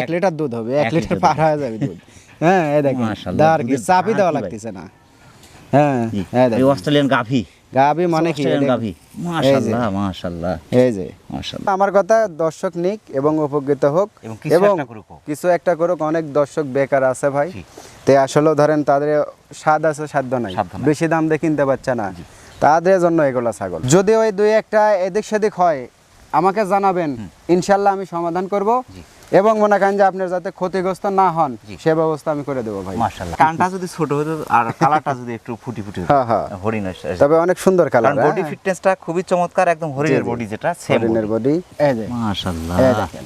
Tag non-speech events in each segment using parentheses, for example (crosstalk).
এক লিটার দুধ হবে এক লিটার পার হয়ে যাবে দুধ। হ্যাঁ এই দেখেন দাঁড় কি ধার দেওয়া লাগতেছে না। হ্যাঁ। এই এই দেখেন। অস্ট্রেলিয়ান গাভি। গাবি মানে কি? গাভি। মাশাআল্লাহ মাশাআল্লাহ। এই যে। মাশাআল্লাহ। আমার কথা দর্শক নিক এবং উপকৃত হোক। এবং কিছু একটা করুক অনেক দর্শক বেকার আছে ভাই। তে আসলে ধরেন তাদের স্বাদ আছে সাধ্য নাই। সাধ্য নাই। বেশি দাম দিয়ে কিনতে পারছে না। তাদের জন্য এগুলো ছাগল। যদি ওই দুই একটা এদিক সেদিক হয় আমাকে জানাবেন। ইনশাল্লাহ আমি সমাধান করব। এবং মনে করেন যে আপনার যাতে ক্ষতিগ্রস্ত না হন সে ব্যবস্থা আমি করে দেবো ভাই। মাশাআল্লাহ। কানটা যদি ছোট হতো আর কালারটা যদি একটু ফুটি ফুটি হ্যাঁ, হ্যাঁ। হরিণ তবে অনেক সুন্দর কালার বডি ফিটনেসটা খুবই চমৎকার একদম হরিণের বডি যেটা সেম হরিণের বডি এই যে। মাশাআল্লাহ। এই দেখেন।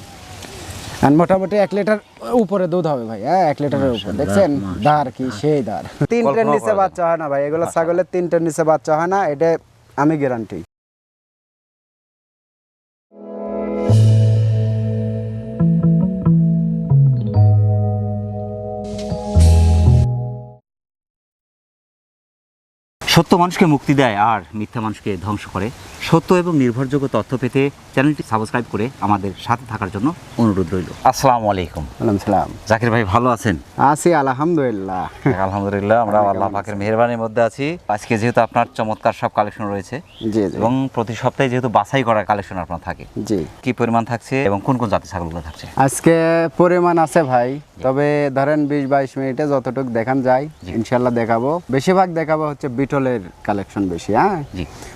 আর মোটামুটি এক লিটার উপরে দুধ হবে ভাই হ্যাঁ এক লিটারের উপর। দেখছেন? দার কি সেই দার তিনটের নিচে বাচ্চা হয় না ভাই এগুলো ছাগলের তিনটের নিচে বাচ্চা হয় না এটা আমি গ্যারান্টি সত্য মানুষকে মুক্তি দেয় আর মিথ্যা মানুষকে ধ্বংস করে। সত্য এবং নির্ভরযোগ্য তথ্য পেতে চ্যানেলটি সাবস্ক্রাইব করে আমাদের সাথে থাকার জন্য অনুরোধ রইল। আসসালামু আলাইকুম। সালাম। জাকির ভাই ভালো আছেন? আছি আলহামদুলিল্লাহ। আলহামদুলিল্লাহ আমরা আল্লাহ পাকের মেহরবানির মধ্যে আছি। আজকে যেহেতু আপনার চমৎকার সব কালেকশন রয়েছে এবং প্রতি সপ্তাহে যেহেতু বাছাই করা কালেকশন আপনার থাকে জি। কি পরিমাণ থাকছে এবং কোন কোন জাতের ছাগলগুলো থাকছে? আজকে পরিমাণ আছে ভাই তবে ধরেন বিশ বাইশ মিনিটে যতটুকু দেখান যায় ইনশাল্লাহ দেখাবো। বেশিরভাগ দেখাবো হচ্ছে বিটলের কালেকশন বেশি হ্যাঁ?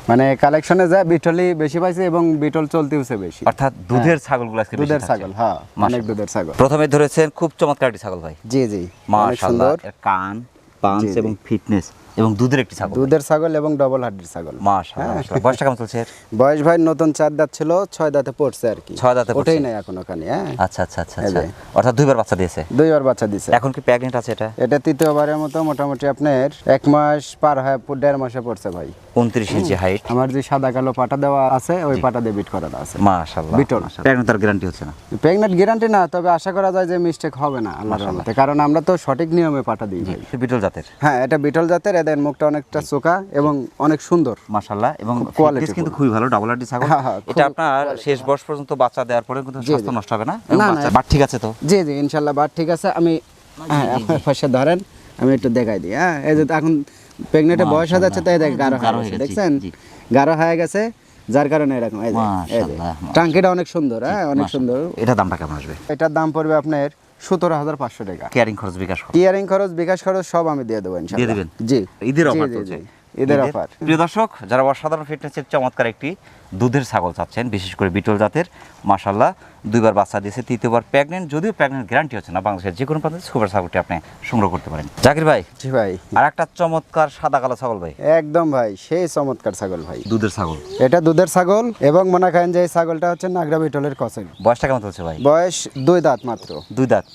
মানে কালেকশনে যা বিটলই বেশি পাইছে এবং বিটল চলতেওছে বেশি। অর্থাৎ দুধের ছাগলগুলো আজকে দুধের ছাগল হ্যাঁ অনেক দুধের ছাগল। প্রথমে ধরেছেন খুব চমৎকার একটি ছাগল ভাই। জি জি মাশাআল্লাহ কান পাঞ্চ। এবং ফিটনেস। এবং দুধের একটি ছাগল। দুধের ছাগল এবং ডবল হাড্ডির ছাগল। মাশাআল্লাহ মাশাআল্লাহ। বয়সটা কেমন চলছে? বয়স ভাই নতুন চার দাঁত ছিল ছয় দাঁতে পড়ছে আর কি। ছয় দাঁতে। ওটাই নাই এখন ওখানে হ্যাঁ। আচ্ছা আচ্ছা আচ্ছা আচ্ছা। অর্থাৎ দুইবার বাচ্চা দিয়েছে? দুইবার বাচ্চা দিছে এখন কি প্রেগনেন্ট আছে এটা? এটা তৃতীয়বারের মতো মোটামুটি আপনার এক মাস পার হয় দেড় মাসে পড়ছে ভাই। উনত্রিশ ইঞ্চি হাইট আমার যে সাদা কালো পাটা দেওয়া আছে ওই পাটা দিয়ে বিট করানো আছে। মাশাআল্লাহ। বিটল। তার গ্যারান্টি হচ্ছে না। প্রেগনেন্ট গ্যারান্টি না তবে আশা করা যায় যে মিস্টেক হবে না আল্লাহর রহমতে। কারণ আমরা তো সঠিক নিয়মে পাটা দিই বিটল জাতের। হ্যাঁ এটা বিটল জাতের এদের মুখটা অনেকটা চোকা এবং অনেক সুন্দর। মাশাআল্লাহ এবং ফিটনেস কিন্তু খুবই ভালো ডাবল আরডি ছাগল। হ্যাঁ, হ্যাঁ, এটা আপনার শেষ বয়স পর্যন্ত বাচ্চা দেওয়ার পরে কিন্তু স্বাস্থ্য নষ্ট হবে না? না, না। বাট ঠিক আছে তো? জি জি ইনশাল্লাহ বাট ঠিক আছে। আমি হ্যাঁ আপনার পাশে ধরেন আমি একটু দেখাই দিই হ্যাঁ। এই যে এখন প্রেগনেন্টের বয়স হয়ে যাচ্ছে তাই দেখ গাঢ় হয়ে হয়ে গেছে দেখছেন? গাঢ় হয়ে গেছে যার কারণে এরকম এই যে। টাঙ্কিটা অনেক সুন্দর হ্যাঁ অনেক সুন্দর। এটা দামটা কেমন আসবে? এটার দাম পড়বে আপনার সতেরো হাজার পাঁচশো টাকা। কেয়ারিং খরচ বিকাশ কেয়ারিং খরচ বিকাশ খরচ সব আমি দিয়ে দেবো দিয়ে দেবেন? জি। ঈদের অফার চলছে। ঈদের অফার প্রিয় দর্শক যারা অসাধারণ ফিটনেসের চমৎকার একটি দুধের ছাগল চাচ্ছেন বিশেষ করে বিটল জাতের মাশাল্লাহ দুইবার বাচ্চা দিয়েছে তৃতীয়বার প্রেগনেন্ট যদিও প্রেগনেন্ট গ্যারান্টি হচ্ছে না বাংলাদেশের যে কোনো প্রান্তে সুপার ছাগলটি আপনি সংগ্রহ করতে পারেন। জাকির ভাই জি ভাই। আর একটা চমৎকার সাদা কালো ছাগল ভাই। একদম ভাই সেই চমৎকার ছাগল ভাই। দুধের ছাগল। এটা দুধের ছাগল এবং মনে করেন যে এই ছাগলটা হচ্ছে নাগরা বিটলের কসেন বয়সটা কেমন চলছে ভাই? বয়স দুই দাঁত মাত্র। দুই দাঁত?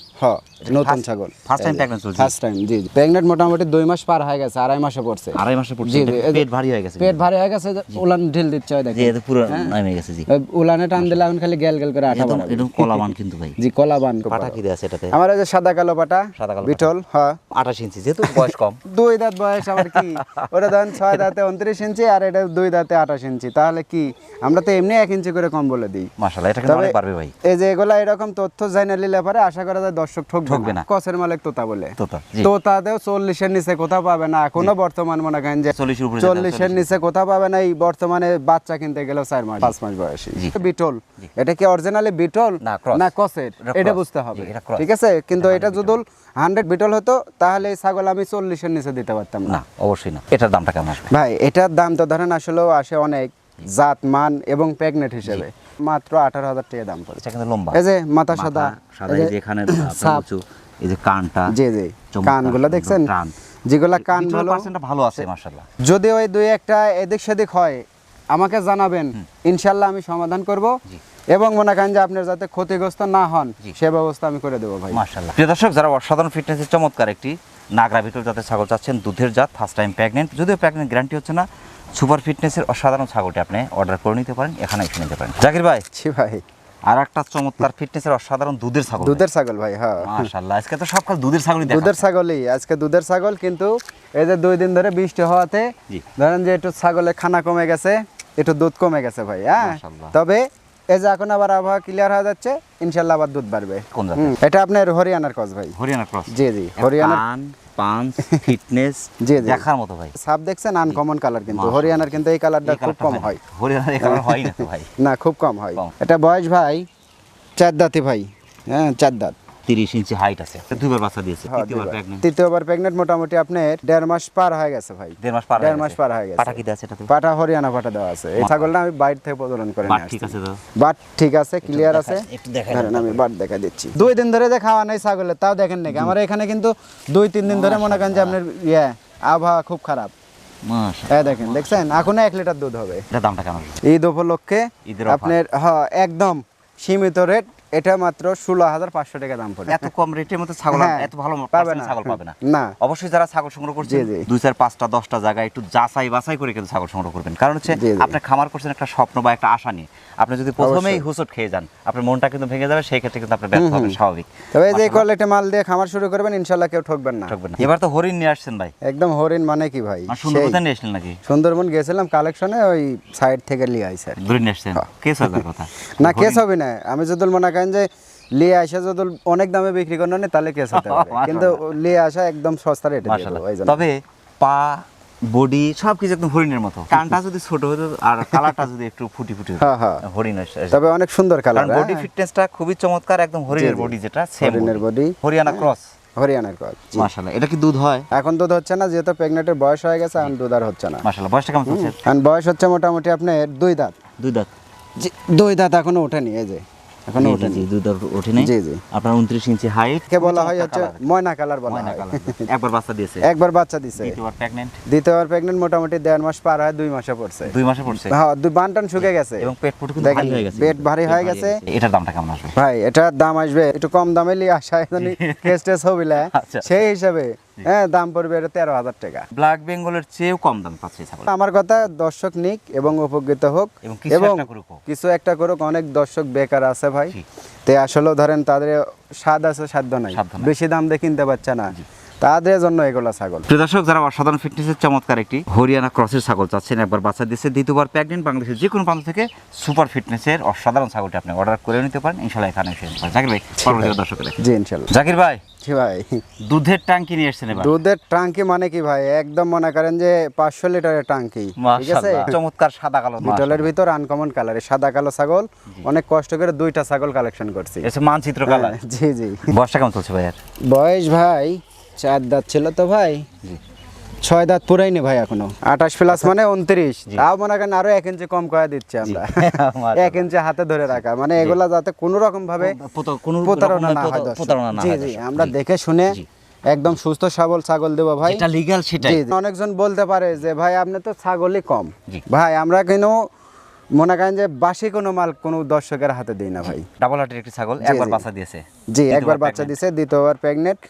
নতুন ছাগল। first time pregnant চলছে? ফার্স্ট টাইম জি প্রেগনেন্ট মোটামুটি দুই মাস পার হয়ে গেছে আড়াই মাসে পড়ছে। আড়াই মাসে পড়ছে? পেট ভারী হয়ে গেছে? পেট ভারী হয়ে গেছে উলান ঢিল দিচ্ছে দেখেন। পুরো নামে গেছে জি। উলানে টান দিলে এখন খালি গেল গেল করে আঠা একদম কলাবান কিন্তু ভাই। জি কলা পাটা কি আছে এটাতে? আমার এই সাদা কালো পাটা সাদা কালো বিটল হ্যাঁ। আঠাশ ইঞ্চি যেহেতু বয়স কম। (laughs) দুই দাঁত বয়স আমার কি? ওটা ধরেন ছয় দাঁতে উনত্রিশ ইঞ্চি আর এটা দুই দাঁতে আঠাশ ইঞ্চি। তাহলে কি? আমরা তো এমনি এক ইঞ্চি করে কম বলে দিই। মাশাল্লাহ এটা কিন্তু পারবে ভাই। এই যে এগুলা এরকম তথ্য জানা নিলে পরে আশা করা যায় দর্শক ঠকবে না। কসের মালিক তোতা বলে। তোতা। তোতাতেও চল্লিশের নিচে কোথাও পাবে না। এখনও বর্তমান মনে করেন যে 40 এর উপরে নিচে কোথাও পাবে না। এই বর্তমানে বাচ্চা কিনতে গেলেও চার মাস পাঁচ মাস বয়সী। বিটল এটা কি অরিজিনালি বিটল না। কসের এটা বুঝতে হবে। ঠিক আছে? কিন্তু এটা যদি হান্ড্রেড বিটল হতো তাহলে এই ছাগল আমি চল্লিশের নিচে দিতে পারতাম না। অবশ্যই না। এটার দামটা কেমন আসবে? ভাই এটার দাম তো ধরেন আসলেও আসে অনেক জাত মান এবং প্রেগনেন্ট হিসেবে। মাত্র আঠারো হাজার টাকা দাম পড়ে। কিন্তু লম্বা। এই যে মাথা সাদা সাদা এই যে এখানে এই যে কানটা জি জি। কানগুলো দেখছেন? কান। যেগুলা কান ভালো ভালো আছে মাশাআল্লাহ। যদি ওই দুই একটা এদিক সেদিক হয় আমাকে জানাবেন। ইনশাল্লাহ আমি সমাধান করব। এবং মনে করেন যে আপনার যাতে ক্ষতিগ্রস্ত না হন সে ব্যবস্থা আমি করে দেবো ভাই। মাশাআল্লাহ। প্রিয় দর্শক যারা অসাধারণ ফিটনেসের চমৎকার একটি নাগরা বিটল জাতের ছাগল চাচ্ছেন দুধের জাত ফার্স্ট টাইম প্রেগনেন্ট যদিও প্রেগনেন্ট গ্যারান্টি হচ্ছে না সুপার ফিটনেসের অসাধারণ ছাগলটি আপনি অর্ডার করে নিতে পারেন এখানে এসে নিতে পারেন। জাকির ভাই ছি ভাই। আর একটা চমৎকার ফিটনেসের অসাধারণ দুধের ছাগল দুধের ছাগল ভাই হ্যাঁ। মাশাআল্লাহ আজকে তো সব কাল দুধের ছাগলই দুধের ছাগলই আজকে দুধের ছাগল কিন্তু এই যে দুই দিন ধরে বৃষ্টি হওয়াতে ধরেন যে একটু ছাগলের খানা কমে গেছে একটু দুধ কমে গেছে ভাই হ্যাঁ। তবে এই যে এখন আবার আবহাওয়া ক্লিয়ার হয়ে যাচ্ছে ইনশাল্লাহ আবার দুধ বাড়বে। কোন এটা আপনার হরিয়ানার ক্রস ভাই। হরিয়ানার ক্রস জি জি হরিয়ানার পাঞ্চ ফিটনেস (laughs) জি, জি। দেখার মতো ভাই। সাপ দেখছেন আনকমন কালার কিন্তু। হরিয়ানার কিন্তু এই কালারটা খুব কম হয়। হরিয়ানার এই কালার হয় না ভাই। না খুব কম হয়। এটা বয়স ভাই চার দাঁতি ভাই। হ্যাঁ চার দাঁত। তিরিশ ইঞ্চি হাইট আছে। দুইবার বাচ্চা দিয়েছে হ্যাঁ, তৃতীয়বার। প্রেগনেন্ট তৃতীয়বার প্রেগনেন্ট মোটামুটি আপনার দেড় মাস পার হয়ে গেছে ভাই। দেড় মাস পার দেড় মাস পার হয়ে গেছে। পাটা কি দেওয়া আছে এটাতে? পাটা হরিয়ানা পাটা দেওয়া আছে। এই ছাগলটা আমি বাইরে থেকে প্রজনন করে নিয়ে ঠিক আছে তো। বাট ঠিক আছে ক্লিয়ার আছে? একটু দেখাই আমি বাট দেখা দিচ্ছি। দুই দিন ধরে যে খাওয়া নাই ছাগলের তাও দেখেন নাকি? আমার এখানে কিন্তু দুই তিন দিন ধরে মনে করেন যে আপনার ইয়ে আবহাওয়া খুব খারাপ। হ্যাঁ দেখেন দেখছেন? এখনও এক লিটার দুধ হবে। দামটা কেমন? ঈদ উপলক্ষে আপনার হ্যাঁ একদম সীমিত রেট এটা মাত্র ষোলো হাজার পাঁচশো টাকা দাম পড়ে। এত কম রেটের মধ্যে ছাগল হ্যাঁ, এত ভালো পাবে না। ছাগল পাবে না। না। অবশ্যই যারা ছাগল সংগ্রহ জি। দুই চার পাঁচটা দশটা জায়গায় একটু যাচাই বাছাই করে কিন্তু ছাগল সংগ্রহ করবেন। কারণ হচ্ছে। আপনি খামার করছেন একটা স্বপ্ন বা একটা আশা নিয়ে। আপনি যদি প্রথমেই হুসট খেয়ে যান আপনার মনটা কিন্তু ভেঙে যাবে সেই ক্ষেত্রে কিন্তু আপনার ব্যর্থ হবেন স্বাভাবিক। তবে যে কোয়ালিটি মাল দিয়ে খামার শুরু করবেন ইনশাল্লাহ কেউ ঠকবেন না। ঠকবেন না। এবার তো হরিণ নিয়ে আসছেন ভাই। একদম হরিণ মানে কি ভাই? সুন্দরবন নিয়ে আসলেন নাকি? সুন্দরবন গেছিলাম কালেকশনে ওই সাইড থেকে লিয়ে আইসে আর কি। নিয়ে আসছেন। কেস হাজার কথা। না কেস হবে না। আমি যদি মনে করেন যে লিয়ে আসা যদি অনেক দামে বিক্রি করেন না তাহলে কেস হতে পারে কিন্তু লিয়ে আসা একদম সস্তা রেটে তবে পা বডি সব কিছু একদম হরিণের মতো। (laughs) কানটা যদি ছোট হতো আর কালারটা যদি একটু ফুটি ফুটি হতো, হ্যাঁ, হ্যাঁ। হরিণ। তবে অনেক সুন্দর কালার বডি ফিটনেসটা খুবই চমৎকার একদম হরিণের বডি যেটা হরিণের body। হরিয়ানা ক্রস হরিয়ানার কল মাশাআল্লাহ এটা কি দুধ হয়? এখন দুধ হচ্ছে না যেহেতু প্রেগনেন্টের বয়স হয়ে গেছে এখন দুধ আর হচ্ছে না। মাশাআল্লাহ বয়সটা কেমন চলছে এখন বয়স হচ্ছে মোটামুটি আপনার দুই দাঁত। দুই দাঁত। দুই দাঁত এখনও ওঠেনি এই যে। এখনও জি, জি, ওঠেনি। জি, জি। আপনার উনত্রিশ ইঞ্চি হাইট কে বলা হয় হচ্ছে ময়না কালার বলা হয়। একবার বাচ্চা দিয়েছে। একবার বাচ্চা দিছে দ্বিতীয়বার প্রেগনেন্ট দ্বিতীয়বার প্রেগনেন্ট মোটামুটি দেড় মাস পার হয় দুই মাসে পড়ছে। দুই মাসে পড়ছে। হ্যাঁ দুই বানটান শুকে গেছে। এবং পেট পুটু কিন্তু ভারী হয়ে গেছে। পেট ভারী হয়ে গেছে। এটার দামটা কেমন আসবে? ভাই এটার দাম আসবে একটু কম দামে লিয়ে আসা (laughs) কেস টেস হবিলে। আচ্ছা। সেই হিসাবে হ্যাঁ দাম পড়বে এটা তেরো হাজার টাকা। ব্ল্যাক বেঙ্গলের চেয়েও কম দাম পাচ্ছে আমার কথা দর্শক নিক এবং উপকৃত হোক এবং কিছু একটা করুক। কিছু একটা করুক অনেক দর্শক বেকার আছে ভাই। তো আসলে ধরেন তাদের স্বাদ আছে সাধ্য নাই। বেশি দাম দিয়ে কিনতে পারছে না। তাদের জন্য এগুলা ছাগল। দর্শক যারা অসাধারণ ফিটনেসের চমৎকার একটি হরিয়ানা ক্রসের ছাগল চাচ্ছেন একবার বাচ্চা দিচ্ছে। দ্বিতীয়বার প্রেগনেন্ট বাংলাদেশের যে কোনো প্রান্ত থেকে সুপার ফিটনেসের অসাধারণ ছাগলটি আপনি অর্ডার করে নিতে পারেন। ইনশাল্লাহ এখানে এসে জাকির ভাই পরবর্তী দর্শকের জি ইনশাল্লাহ জাকির ভাই ভাই। দুধের ট্যাঙ্কি নিয়ে এসেছেন দুধের টাঙ্কি মানে কি ভাই? একদম মনে করেন যে পাঁচশো লিটারের টাঙ্কি ঠিক আছে? চমৎকার সাদা কালো বিটলের ভিতর আনকমন কালারে সাদা কালো ছাগল। অনেক কষ্ট করে দুইটা ছাগল কালেকশন করছি। মানচিত্র কালার জি জি। বয়সটা কেমন চলছে ভাই বয়স ভাই চার দাঁত ছিল তো ভাই? ছয় দাঁত পুরাইনি ভাই এখনও। আঠাশ প্লাস মানে উনত্রিশ। তাও মনে করেন আরও এক ইঞ্চি কম করে দিচ্ছি আমরা। (laughs) এক ইঞ্চি হাতে ধরে রাখা। মানে এগুলা যাতে কোনো রকম ভাবে প্রতারণা না হয় জি জি আমরা দেখে শুনে একদম সুস্থ সবল ছাগল দেবো ভাই। যেটা লিগ্যাল সেটাই। অনেকজন বলতে পারে যে ভাই আপনি তো ছাগলই কম। ভাই আমরা কেন মনে করেন যে বাসি কোনো মাল কোনো দর্শকের হাতে দিই না ভাই। ডাবল হার্টের একটি ছাগল একবার। বাচ্চা দিয়েছে। জি একবার বাচ্চা দিছে দ্বিতীয়বার প্রেগনেন্ট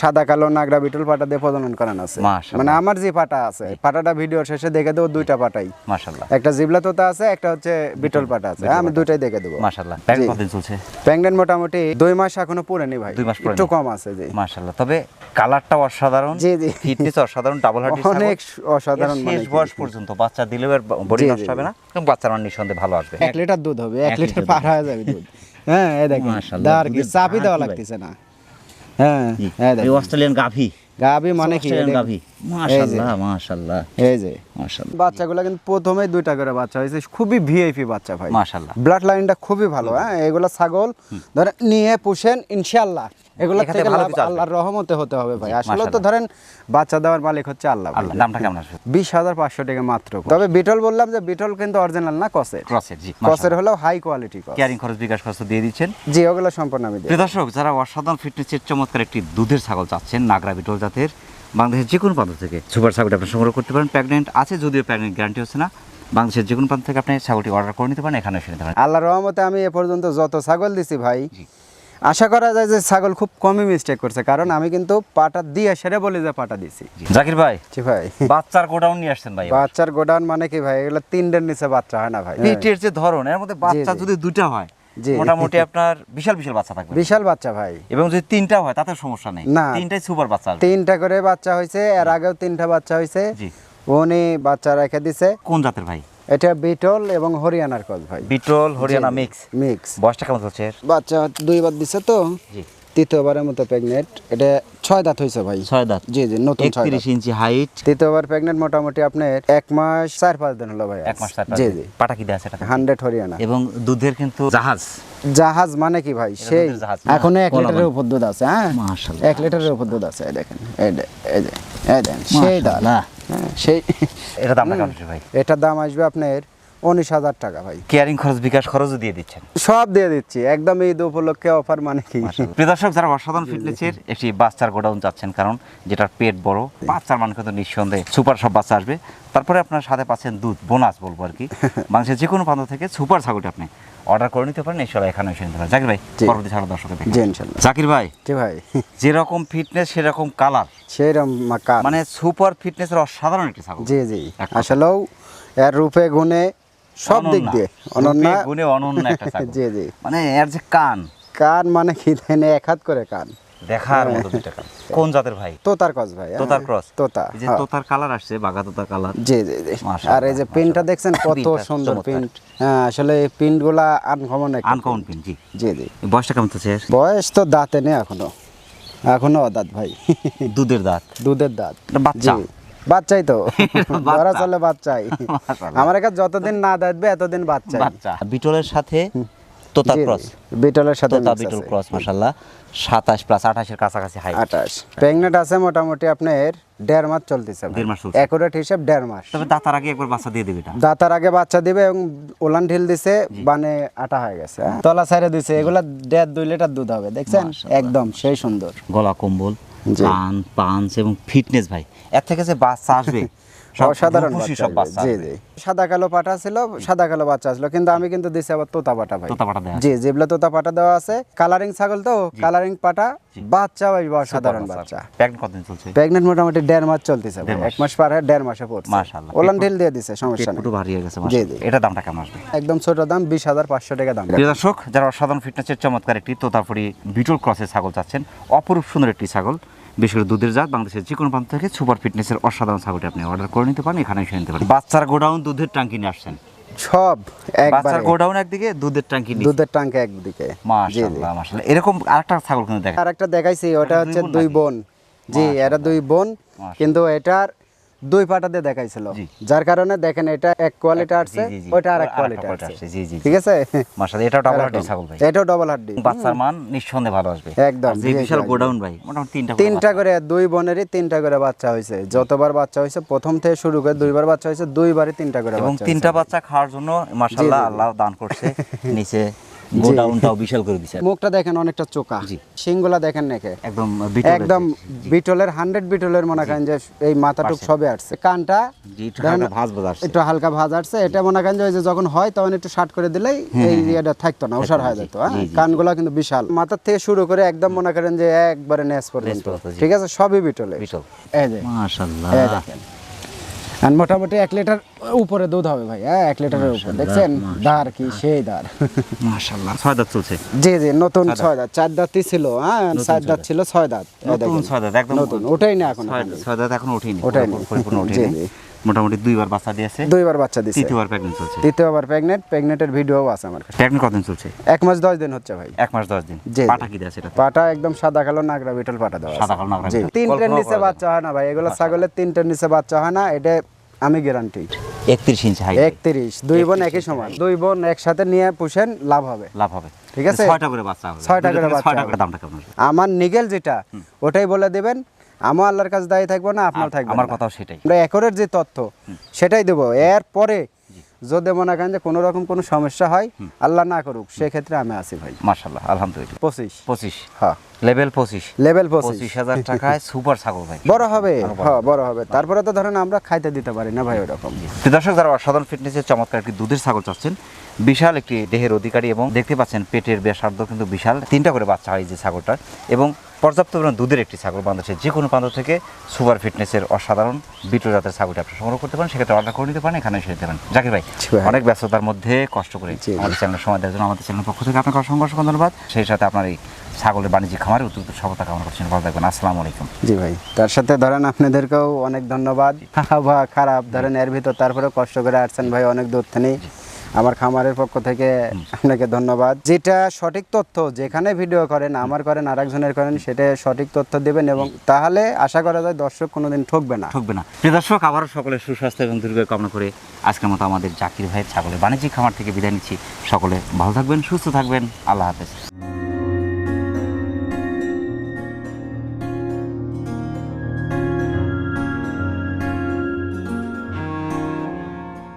সাদা কালো নাগরা বিটল পাটা দিয়ে প্রজনন করানো আছে। মানে আমার যে পাটা আছে পাটাটা ভিডিওর শেষে দেখে দেবো দুইটা পাটাই। মাশাআল্লাহ। একটা জিবলা তোতা আছে একটা হচ্ছে বিটল পাটা আছে। আমি দুইটাই দেখে দেবো। মাশাআল্লাহ। প্রেগনেন্ট। কতদিন চলছে? প্রেগনেন্ট মোটামুটি দুই মাস এখনও পুরেনি ভাই। দুই মাস। একটু কম আছে জি। মাশাআল্লাহ। তবে কালারটা অসাধারণ জি, জি। ফিটনেস অসাধারণ ডাবল ছাগল অনেক অসাধারণ মানে শেষ বয়স পর্যন্ত বাচ্চা দিলেও বডি নষ্ট হবে না বাচ্চার মান নিঃসন্দেহে ভালো আসবে। এক লিটার দুধ হবে এক লিটার পার হয়ে যাবে দুধ। হ্যাঁ এই দেখেন দাঁড় কি চাপই দেওয়া লাগতেছে না। হ্যাঁ। এই অস্ট্রেলিয়ান গাভি। গাভি মানে কি? গাভী। মাশাআল্লাহ মাশাআল্লাহ। এই যে। মাশাআল্লাহ। বাচ্চাগুলো কিন্তু প্রথমে দুইটা করে বাচ্চা হয়েছে খুবই ভিআইপি বাচ্চা ভাই। মাশাআল্লাহ। ব্লাড লাইনটা খুবই ভালো হ্যাঁ? এগুলো ছাগল ধরেন নিয়ে পুষেন ইনশাআল্লাহ। এগুলো থেকে ভালো লাভ কিছু আসবে। আল্লাহর রহমতে হতে হবে ভাই। আসলে তো ধরেন বাচ্চা দেওয়ার মালিক হচ্ছে আল্লাহ দামটা কেমন আসবে? বিশ হাজার পাঁচশো টাকা মাত্র তবে বিটল বললাম যে বিটল কিন্তু অরিজিনাল না কসের ক্রসের জি কসের হলেও হাই কোয়ালিটি ক্যারিং খরচ বিকাশ খরচ দিয়ে দিচ্ছেন। জি ওগুলো সম্পূর্ণ আমি দর্শক যারা অসাধারণ ফিটনেসের চমৎকার একটি দুধের ছাগল চাচ্ছেন নাগরা বিটল জাতের বাংলাদেশের যে কোনো প্রান্ত থেকে সুপার ছাগলটি আপনি সংগ্রহ করতে পারেন। প্রেগনেন্ট আছে যদিও প্রেগনেন্ট গ্যারান্টি হচ্ছে না। বাংলাদেশের যে কোনো প্রান্ত থেকে আপনি ছাগলটি অর্ডার করে নিতে পারেন এখানে এসে নিতে পারেন আল্লাহর রহমতে আমি এ পর্যন্ত যত ছাগল দিছি ভাই আশা করা যায় যে ছাগল খুব কমই মিস্টেক করছে কারণ আমি কিন্তু পাটা দিয়ে সেরে বলি যে পাটা দিছি। জাকির ভাই জি ভাই। বাচ্চার গোডাউন নিয়ে আসছেন ভাই বাচ্চার গোডাউন মানে কি ভাই এগুলো তিনটের নিচে বাচ্চা হয় না ভাই। পিটের যে ধরন এর মধ্যে বাচ্চা যদি দুইটা হয়। মোটামুটি আপনার বিশাল বিশাল বাচ্চা থাকবে। বিশাল বাচ্চা ভাই। এবং যদি তিনটা হয় তাতে সমস্যা নেই। না। তিনটাই সুপার বাচ্চা তিনটা করে বাচ্চা হয়েছে এর আগেও তিনটা বাচ্চা হয়েছে জি। উনি বাচ্চা রেখে দিছে। কোন জাতের ভাই? এটা বিটল এবং হরিয়ানার কল ভাই। বিটল হরিয়ানা মিক্স। মিক্স। বয়সটা কেমন চলছে বাচ্চা বাচ্চা দুইবার দিছে তো। জি। তৃতীয়বারের মতো প্রেগনেন্ট এটা ছয় দাঁত হয়েছে ভাই। ছয় দাঁত। জি জি নতুন দাঁত। ইঞ্চি হাইট তৃতীয়বার প্রেগনেন্ট মোটামুটি আপনার এক মাস চার পাঁচ দিন হলো ভাই। এক মাস চার জি জি। পাটা কি দেয় সেটা হান্ড্রেড হরিয়ানা। এবং দুধের কিন্তু জাহাজ। জাহাজ মানে কি ভাই? সেই। এখনও এক লিটারের উপর দুধ আছে হ্যাঁ? মাশাআল্লাহ। এক লিটারের উপর দুধ আছে দেখেন এই দে- এই যে এই দেন সেই দাম। হ্যাঁ, সেই এটা কেমন ভাই? এটার দাম আসবে আপনার উনিশ হাজার টাকা ভাই। কেয়ারিং খরচ বিকাশ খরচও দিয়ে দিচ্ছেন? সব দিয়ে দিচ্ছি। একদম ঈদ উপলক্ষে অফার মানে কি? দর্শক যারা অসাধারণ ফিটনেসের একটি বাচ্চার গোডাউন চাচ্ছেন কারণ যেটার পেট বড় বাচ্চার মান কিন্তু নিঃসন্দেহে সুপার সব বাচ্চা আসবে। তারপরে আপনার সাথে পাচ্ছেন দুধ বোনাস বলব আর কি। (laughs) বাংলাদেশের যে কোনো প্রান্ত থেকে সুপার ছাগলটি আপনি অর্ডার করে নিতে পারেন এসব এখানে এসে নিতে পারেন। জাকির ভাই। পরবর্তী ছাড়া দর্শকের জাকির ভাই জি ভাই। (laughs) যেরকম ফিটনেস সেরকম কালার সেরকম মানে সুপার ফিটনেসের অসাধারণ একটি ছাগল। জি জি। আসলেও এর রূপে গুণে সব দিক দিয়ে। অনন্যা গুণে অনন্য একটা (laughs) ছাগল। জি জি। মানে এর যে কান। কান মানে কি দেন এক হাত করে কান। দেখার মতো দুইটা কান। কোন জাতের ভাই? তোতার কস ভাই হ্যাঁ। তোতার ক্রস। তোতা এই যে হ্যাঁ। তোতার কালার আসছে বাঘা তোতার কালার। জি জি জি। আর এই যে পিনটা দেখছেন কত সুন্দর। পিন। হ্যাঁ আসলে এই পিনগুলা আনকমন একটা আনকমন পিন। জি। জি জি। বয়সটা কেমন বয়স তো দাঁতে নেই এখনও। এখনও দাঁত ভাই। দুধের দাঁত। দুধের দাঁত। বাচ্চা। বাচ্চাই তো। (laughs) ধরা চলে বাচ্চাই। (laughs) আমার কাছে যতদিন না দাঁতবে এতদিন বাচ্চা। বিটলের সাথে তোতা। ক্রস। বিটলের সাথে তোতা বিটল ক্রস মাশাআল্লাহ। 27 প্লাস 28 এর কাছাকাছি হাইট আঠাশ। প্রেগনেন্ট আছে মোটামুটি আপনার দেড় মাস চলতেছে দেড় মাস চলছে। অ্যাকুরেট হিসাব দেড় মাস। তবে দাঁতার আগে একবার বাচ্চা দিয়ে দেবে এটা। দাতার আগে বাচ্চা দিবে এবং ওলান ঢিল দিছে বানে আটা হয়ে গেছে হ্যাঁ। তলা সাইডে দিছে। এগুলা দেড় দুই লিটার দুধ হবে দেখছেন? একদম সেই সুন্দর। গলা কম্বল। কান পাঞ্চ এবং ফিটনেস ভাই। এর থেকে যে বাচ্চা আসবে (laughs) অসাধারণ রূপসী বাচ্চা সব আসবে। বাচ্চা জি জি। সাদা কালো পাটা ছিল সাদা কালো বাচ্চা আসলো কিন্তু আমি কিন্তু দিছি আবার তোতা পাটা ভাই। তোতা পাটা দেয়া জি যেগুলো তোতা পাটা দেওয়া আছে কালারিং ছাগল তো কালারিং পাটা বাচ্চা ভাই সাধারণ বাচ্চা। প্যাকেট কতদিন চলছে? প্রেগনেন্ট মোটামুটি দেড় মাস চলতেছে। এক মাস পার হয়ে দেড় মাসে পড়ছে। মাশাআল্লাহ। ওলান ঢিল দিয়ে দিছে সমস্যা নেই। পেট ভারী হয়ে গেছে জি, জি। এটা দামটা কেমন আসবে? একদম ছোট দাম বিশ হাজার পাঁচশো টাকা দাম। প্রিয় দর্শক যারা অসাধারণ ফিটনেসের চমৎকার একটি তোতাপুরি বিটল ক্রসের ছাগল চাচ্ছেন অপরূপ সুন্দর একটি ছাগল বিশেষ করে দুধের জাত বাংলাদেশের যে কোনো প্রান্ত থেকে সুপার ফিটনেসের অসাধারণ ছাগলটি আপনি অর্ডার করে নিতে পারেন এখানে এসে নিতে পারেন। বাচ্চার গোডাউন দুধের ট্যাঙ্কি নিয়ে আসছেন? সব এক বাচ্চার গোডাউন একদিকে দুধের ট্যাঙ্কি নিয়ে দুধের ট্যাঙ্কি একদিকে। মাশাআল্লাহ মাশাআল্লাহ। এরকম আরেকটা ছাগল কিন্তু দেখা আরেকটা দেখাইছি ওটা হচ্ছে দুই বোন। জি এরা দুই বোন কিন্তু এটার দুই পাটা দিয়ে দেখাইছিল। যার কারণে দেখেন এটা এক কোয়ালিটি আসছে। ওইটা আর এক কোয়ালিটি আসছে। জি, জি। ঠিক আছে? মাশাআল্লাহ এটাও ডাবল হার্ডি ছাগল ভাই। এটাও ডবল হাড্ডি। বাচ্চার মান নিঃসন্দেহে ভালো আসবে। একদম, জি, বিশাল গোডাউন ভাই মোটামুটি তিনটা তিনটা করে দুই বোনেরই তিনটা করে বাচ্চা হয়েছে। যতবার বাচ্চা হয়েছে প্রথম থেকে শুরু করে দুইবার বাচ্চা হয়েছে দুইবারই তিনটা করে এবং তিনটা বাচ্চা খাওয়ার জন্য মাশাআল্লাহ। আল্লাহ দান করছে (laughs) নিচে গোডাউনটাও বিশাল করে দিছে। মুখটা দেখেন অনেকটা চোকা। দেখেন নাকি? একদম একদম বিটলের হান্ড্রেড বিটলের মনে করেন যে এই মাথাটুক সবে আসছে। কানটা একটু হালকা ভাঁজ আসছে। এটা মনে করেন যে ওই যে যখন হয় তখন একটু শার্ট করে দিলেই এই থাকতো না ওষার হয়ে যেত হ্যাঁ। কানগুলো কিন্তু বিশাল। মাথার থেকে শুরু করে একদম মনে করেন যে একবারে নেস পর্যন্ত। পর্যন্ত, ঠিক আছে? সবই বিটলে বিটল। এই যে। মাশাআল্লাহ দেখেন। আর মোটামুটি এক লিটার উপরে দুধ হবে ভাই হ্যাঁ এক লিটারের উপরে। দেখছেন? দার কি সেই দার মাশাআল্লাহ ছয় দাঁত চলছে। জি জি নতুন ছয় দাঁত। চার দাঁতই ছিল হ্যাঁ চার দাঁত ছিল ছয় দাঁত। নতুন ছয় দাঁত একদম নতুন ওটাই না এখন। ছয় দাঁত এখনও ওঠেনি। পুরো- পরিপূর্ণ ওঠেনি। মোটামুটি দুইবার বাচ্চা দিয়েছে। দুইবার বাচ্চা দিছে তৃতীয়বার প্রেগনেন্ট চলছে। তৃতীয়বার প্রেগনেন্ট প্রেগনেন্টের ভিডিও আছে আমার কাছে। প্রেগনেন্ট কতদিন চলছে? এক মাস দশ দিন হচ্ছে ভাই। এক মাস দশ দিন। পাটা কি দেয় সেটা পাটা একদম সাদা কালো নাগরা বিটল পাটা দেওয়া সাদা কালো নাগরা জি তিনটের নিচে বাচ্চা হয় না ভাই। এগুলো ছাগলের তিনটের নিচে বাচ্চা হয় না এটা আমি গ্যারান্টি একত্রিশ ইঞ্চি হাইট একত্রিশ দুই বোন একই সমান। দুই বোন একসাথে নিয়ে পুষেন লাভ হবে। লাভ হবে। ঠিক আছে? ছয়টা করে বাচ্চা হবে। ছয়টা করে বাচ্চা দামটা কেমন আমার নিগেল যেটা ওটাই বলে দিবেন আমও আল্লাহর কাছে দায়ী থাকব না আপনার থাকবে আমার কথাও সেটাই। আমরা একরের যে তথ্য সেটাই দেবো। এর পরে যদি মনে করেন যে কোনো রকম কোনো সমস্যা হয় আল্লাহ না করুক সেক্ষেত্রে আমি আছি ভাই। মাশাল্লাহ আলহামদুলিল্লাহ। পঁচিশ। পঁচিশ। হ্যাঁ। লেভেল পঁচিশ। লেভেল পঁচিশ। হাজার টাকায় সুপার ছাগল ভাই। বড় হবে। হ্যাঁ বড় হবে। তারপরে তো ধরেন আমরা খাইতে দিতে পারি না ভাই ওরকম। দর্শক যারা অসাধারণ ফিটনেসের চমৎকার একটি দুধের ছাগল চাচ্ছেন বিশাল একটি দেহের অধিকারী এবং দেখতে পাচ্ছেন পেটের ব্যাসার্ধ কিন্তু বিশাল। তিনটা করে বাচ্চা হয় যে ছাগলটার। এবং পর্যাপ্ত পরিমাণ দুধের একটি ছাগল বাংলাদেশের যে কোনো প্রান্ত থেকে সুপার ফিটনেসের অসাধারণ বিটল জাতের ছাগলটি আপনি সংগ্রহ করতে পারেন সেক্ষেত্রে অর্ডার করে নিতে পারেন এখানে এসে নিতে পারেন জাকির ভাই অনেক ব্যস্ততার মধ্যে কষ্ট করে আমাদের চ্যানেলের সময় দেওয়ার জন্য আমাদের চ্যানেলের পক্ষ থেকে আপনাকে অসংখ্য অসংখ্য ধন্যবাদ। সেই সাথে আপনার এই ছাগলের বাণিজ্যিক খামারে অতিরিক্ত সফলতা কামনা করছেন ভালো থাকবেন আসসালামু আলাইকুম। জি ভাই। তার সাথে ধরেন আপনাদেরকেও অনেক ধন্যবাদ। আবহাওয়া খারাপ ধরেন এর ভিতর তারপরে কষ্ট করে আসছেন ভাই অনেক দূর থেকে। আমার খামারের পক্ষ থেকে আপনাকে ধন্যবাদ। যেটা সঠিক তথ্য যেখানে ভিডিও করেন আমার করেন আর একজনের করেন সেটা সঠিক তথ্য দেবেন এবং তাহলে আশা করা যায় দর্শক কোনোদিন ঠকবে না। ঠকবে না। প্রিয় দর্শক আবারও সকলের সুস্বাস্থ্য এবং দীর্ঘ কামনা করে আজকের মতো আমাদের জাকির ভাইয়ের ছাগলের বাণিজ্যিক খামার থেকে বিদায় নিচ্ছি। সকলে ভালো থাকবেন সুস্থ থাকবেন। আল্লাহ হাফেজ।